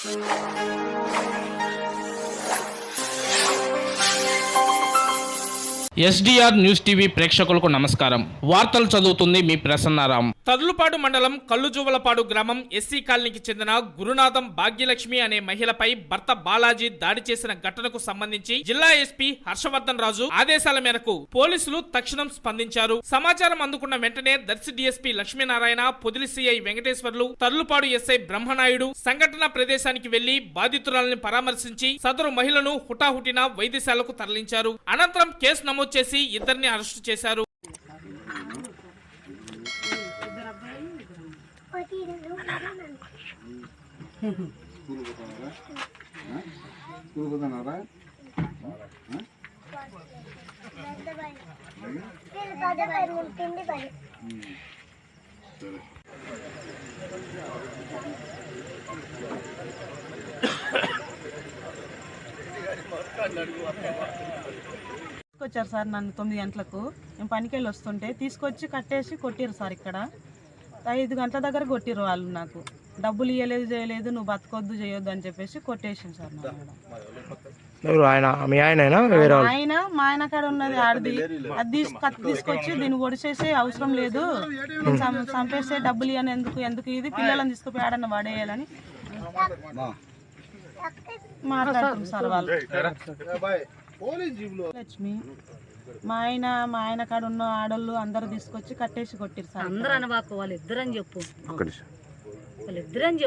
Thank you. SDR news TV ప్రేక్షకులకు నమస్కారం. వార్తలు చదువుతుంది మీ ప్రసన్నారాం. తదులుపాడు మండలం కల్లుజువలపాడు గ్రామం ఎస్సీ కాలనీకి చెందిన గురునాథం భాగ్యలక్ష్మి అనే మహిళపై భర్త బాలాజీ దాడి చేసిన ఘటనకు సంబంధించి జిల్లా ఎస్పీ హర్షవర్ధన్ రాజు ఆదేశాల మేరకు పోలీసులు తక్షణం స్పందించారు. సమాచారం అందుకున్న వెంటనే Darsi DSP Lakshminarayana Podili CI Venkateswarlu Tarlupadu SI Brahmanaidu సంఘటన ప్రదేశానికి వెళ్ళి బాధితురాలను పరామర్శించి సదరు మహిళను హుటాహుటిన వైద్యశాలకు తరలించారు. అనంతరం కేసు నమోదు చేసి ఇద్దరిని అరెస్టు చేశారు. పోతున్నారా తీసుకొచ్చారు సార్ నన్ను తొమ్మిది గంటలకు. నేను పనికి వెళ్ళి వస్తుంటే తీసుకొచ్చి కట్టేసి కొట్టిరు సార్ ఇక్కడ. ఐదు గంటల దగ్గర కొట్టిరు వాళ్ళు నాకు. డబ్బులు ఇవ్వలేదు చేయలేదు నువ్వు బతకొద్దు చేయొద్దు అని చెప్పేసి కొట్టేసింది సార్ ఆయన మీ ఆయన మా ఆయన కాడ ఉన్నది ఆడది. అది తీసుకొచ్చి దీన్ని ఒడిచేసే అవసరం లేదు. చంపేస్తే డబ్బులు ఇవ్వని ఎందుకు ఎందుకు ఇది? పిల్లలను తీసుకుపోయి ఆడన్న పడేయాలని మాట్లాడుతుంది సార్ వాళ్ళు. లక్ష్మి మా ఆయన మా ఆయన కాడ ఉన్న ఆడోళ్ళు అందరూ తీసుకొచ్చి కట్టేసి కొట్టిరు సార్. అందరూ అనబాకు వాళ్ళిద్దరని చెప్పు. ఒక్క నిమిషం. వాళ్ళిద్దరని చెప్పు.